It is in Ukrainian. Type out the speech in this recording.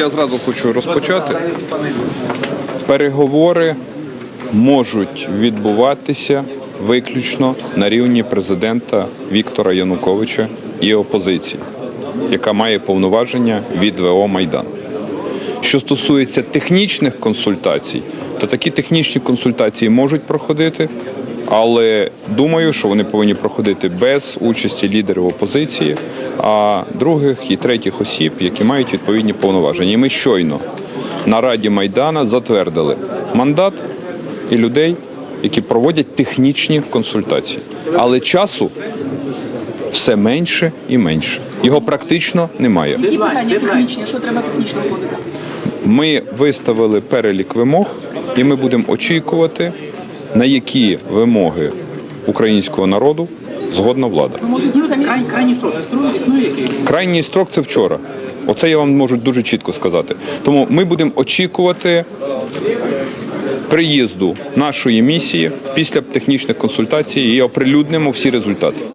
Я зразу хочу розпочати. Переговори можуть відбуватися виключно на рівні президента Віктора Януковича і опозиції, яка має повноваження від ВО Майдан. Що стосується технічних консультацій, то такі технічні консультації можуть проходити, але думаю, що вони повинні проходити без участі лідерів опозиції, а других і третіх осіб, які мають відповідні повноваження. І ми щойно на Раді Майдана затвердили мандат і людей, які проводять технічні консультації. Але часу все менше і менше. Його практично немає. Які питання технічні? Що треба технічно входити? Ми виставили перелік вимог, і ми будемо очікувати, на які вимоги українського народу згодна влада. Крайній строк існує? Крайній строк це вчора. Оце я вам можу дуже чітко сказати. Тому ми будемо очікувати приїзду нашої місії після технічних консультацій і оприлюднимо всі результати.